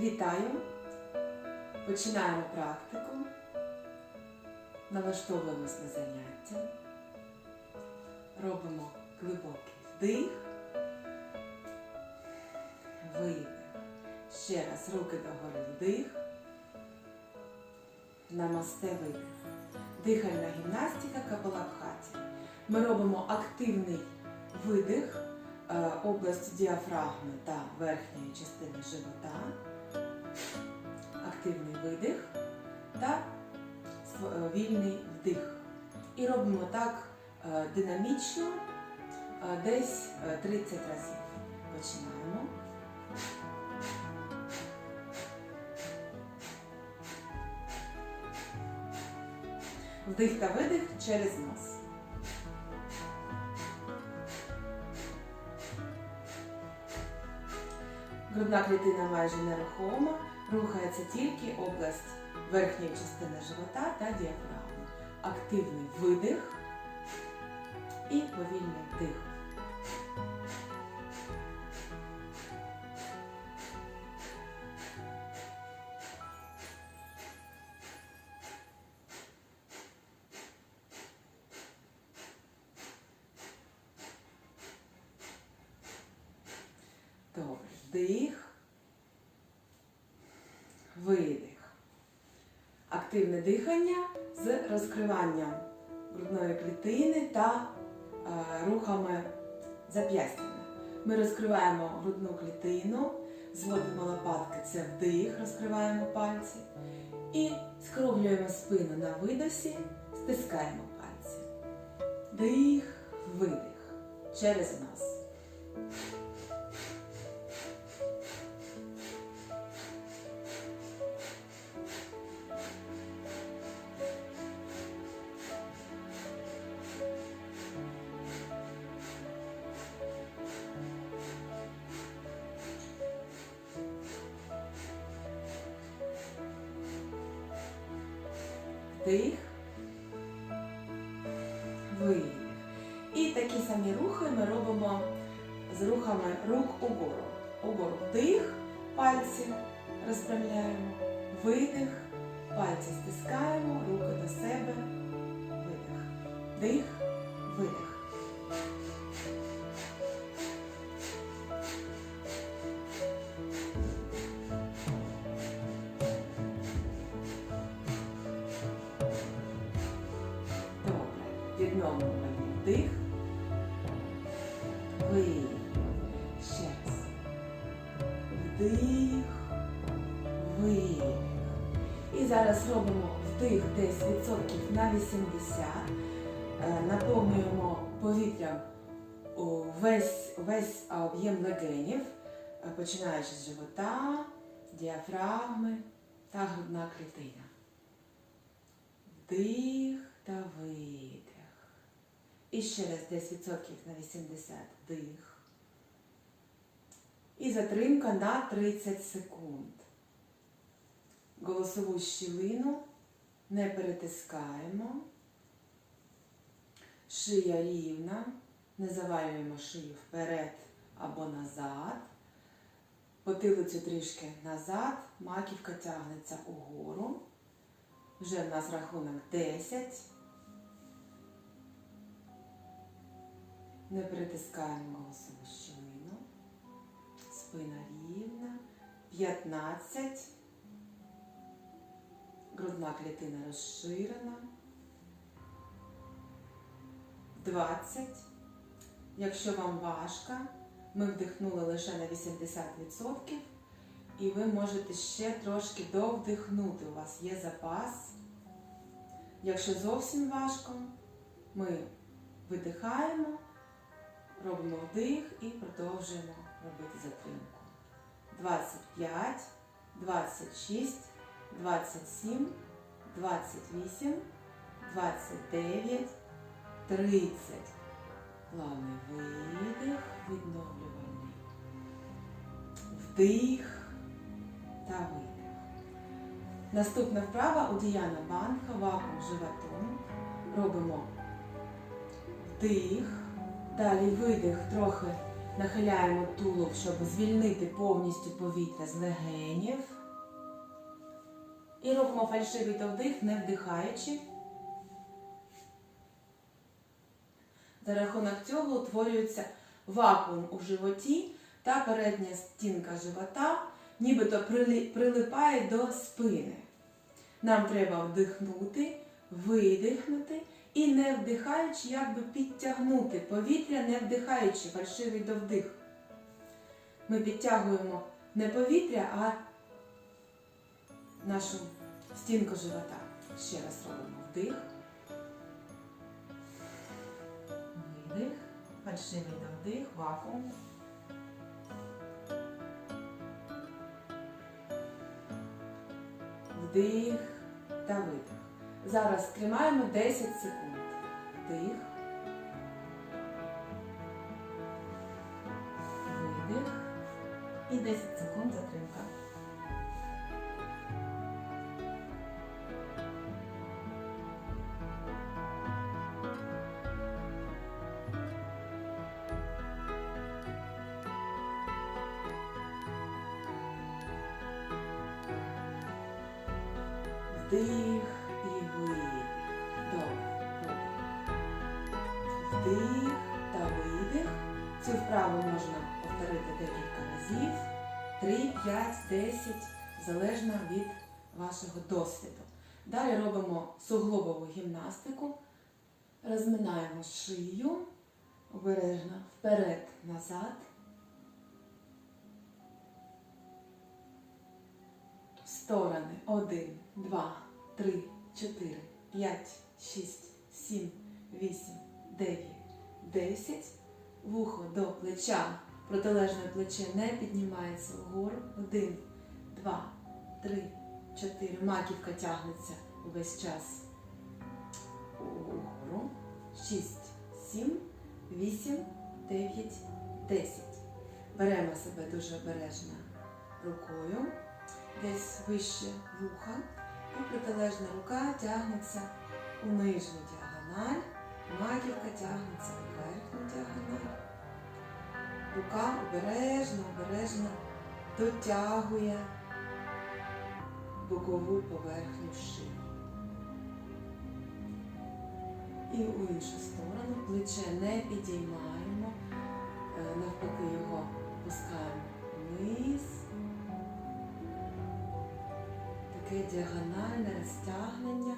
Вітаю! Починаємо практику. Налаштовуємось на заняття. Робимо глибокий вдих. Видих. Ще раз руки догори вдих. Намасте видих. Дихальна гімнастика капалабхаті. Ми робимо активний видих е, область діафрагми та верхньої частини живота. Активний видих та е, вільний вдих. І робимо так е, динамічно, е, десь е, 30 разів. Починаємо. Вдих та видих через нос. Грудна клітина майже нерухома, рухається тільки область верхньої частини живота та діафрагми. Активний видих і повільний вдих. Видих. Активне дихання з розкриванням грудної клітини та е, рухами зап'ястями. Ми розкриваємо грудну клітину, зводимо лопатки, це вдих, розкриваємо пальці. І скруглюємо спину на видосі, стискаємо пальці. Дих, видих. Через нос. Вдих. Видих. І такі самі рухи ми робимо з рухами рук угору. Угору вдих, пальці розпрямляємо, видих, пальці стискаємо, руки до себе, видих. Вдих, видих. Вдих. Видих. І зараз робимо вдих десь відсотків на 80. Е, Наповнюємо повітрям весь, весь об'єм легенів, е, починаючи з живота, діафрагми та грудна клітина. Вдих та видих. І ще раз десь відсотків на 80 вдих. І затримка на 30 секунд. Голосову щілину не перетискаємо. Шия рівна. Не завалюємо шию вперед або назад. Потилицю трішки назад, маківка тягнеться угору. Вже в нас рахунок 10. Не притискаємо голосову щілину. Спина рівна. 15. Грудна клітина розширена. 20. Якщо вам важко, ми вдихнули лише на 80%. І ви можете ще трошки довдихнути. У вас є запас. Якщо зовсім важко, ми видихаємо, робимо вдих і продовжуємо робити затримку. 25, 26, 27, 28, 29, 30. Плавний видих, відновлювальний. Вдих та видих. Наступна вправа у Діяна Банха, вакуум животом. Робимо вдих, далі видих трохи Нахиляємо тулуб, щоб звільнити повністю повітря з легенів. І робимо фальшивий вдих, не вдихаючи. За рахунок цього утворюється вакуум у животі та передня стінка живота, нібито прилипає до спини. Нам треба вдихнути, видихнути і не вдихаючи, якби підтягнути повітря, не вдихаючи фальшивий довдих. Ми підтягуємо не повітря, а нашу стінку живота. Ще раз робимо вдих. Видих. Фальшивий довдих, вакуум. Вдих та видих. Зараз тримаємо 10 секунд. Вдих. Видих. І 10 секунд затримка. Вдих та видих. Цю вправу можна повторити декілька разів. 3, 5, 10, залежно від вашого досвіду. Далі робимо суглобову гімнастику. Розминаємо шию. Обережно вперед, назад. Сторони. Один, два, три, чотири, п'ять, шість, сім, вісім, дев'ять, десять. Вухо до плеча. Протилежне плече не піднімається вгору. Один, два, три, чотири. Маківка тягнеться увесь час. Угору. Шість, сім, вісім, дев'ять, десять. Беремо себе дуже обережно рукою десь вище вуха, і протилежна рука тягнеться у нижню діагональ, маківка тягнеться у діагональ. Рука обережно, обережно дотягує бокову поверхню шиї. І в іншу сторону плече не підіймаємо, е, навпаки його пускаємо вниз. таке діагональне розтягнення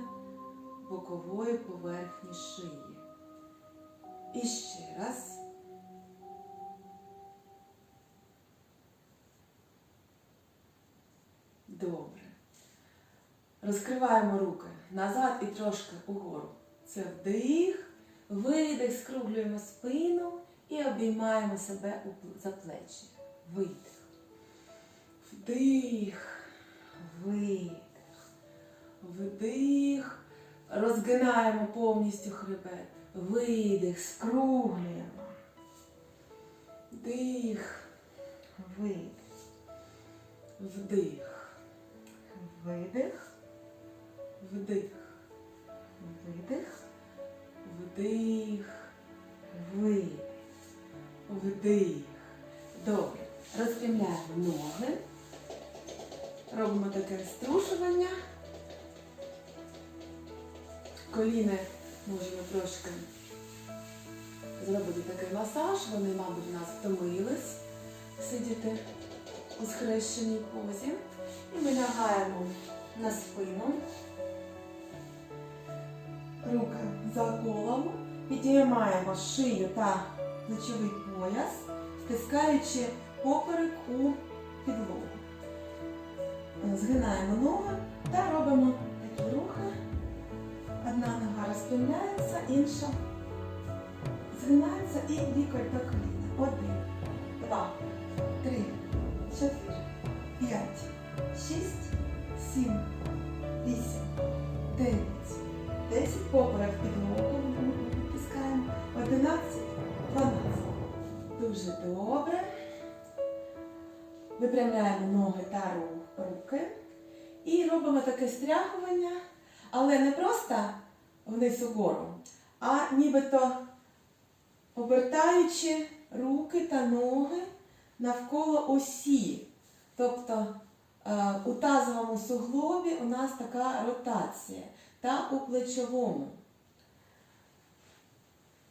бокової поверхні шиї. І ще раз. Добре. Розкриваємо руки назад і трошки угору. Це вдих, видих, скруглюємо спину і обіймаємо себе за плечі. Видих. Вдих. Видих. Вдих. Розгинаємо повністю хребет. Видих. Скруглюємо. Вдих. Видих. Вдих. Видих. Вдих. Видих. Вдих. Видих. Вдих. Добре. Розпрямляємо ноги. Робимо таке струшування. Коліни можемо трошки зробити такий масаж. Вони, мабуть, у нас втомились сидіти у схрещеній позі. І ми лягаємо на спину. Руки за голову. Підіймаємо шию та плечовий пояс, стискаючи поперек у підлогу. Згинаємо ноги та робимо такі рухи. Одна розпрямляється, інша згинається і лікоть до коліна. Один, два, три, чотири, п'ять, шість, сім, вісім, дев'ять, десять. Поперек підлогу витискаємо. Одинадцять, дванадцять. Дуже добре. Випрямляємо ноги та ру- руки. І робимо таке стряхування, але не просто вниз угору, а нібито обертаючи руки та ноги навколо осі. Тобто е, у тазовому суглобі у нас така ротація та у плечовому.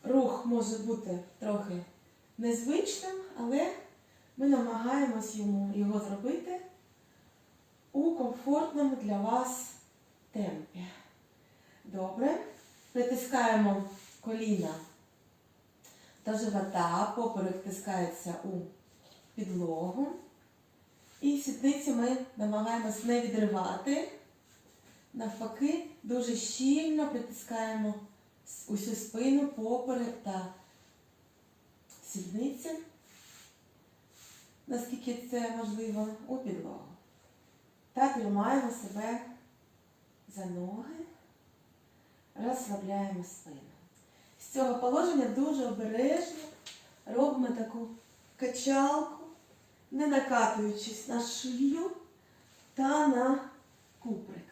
Рух може бути трохи незвичним, але ми намагаємось йому його зробити у комфортному для вас темпі. Добре. Притискаємо коліна до живота, поперек тискається у підлогу. І сідниці ми намагаємось не відривати. Навпаки, дуже щільно притискаємо усю спину, поперек та сідниці, наскільки це можливо, у підлогу. Та тримаємо себе за ноги, розслабляємо спину. З цього положення дуже обережно робимо таку качалку, не накатуючись на шию та на куприк.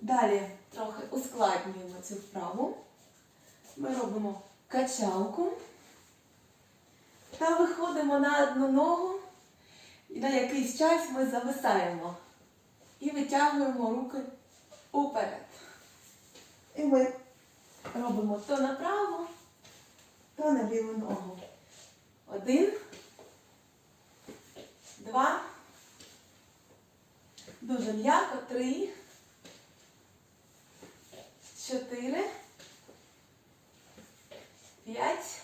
Далі трохи ускладнюємо цю вправу. Ми робимо качалку та виходимо на одну ногу і на якийсь час ми зависаємо і витягуємо руки уперед. І ми робимо то на праву, то на ліву ногу. Один, два. Дуже м'яко. Три. Чотири. П'ять.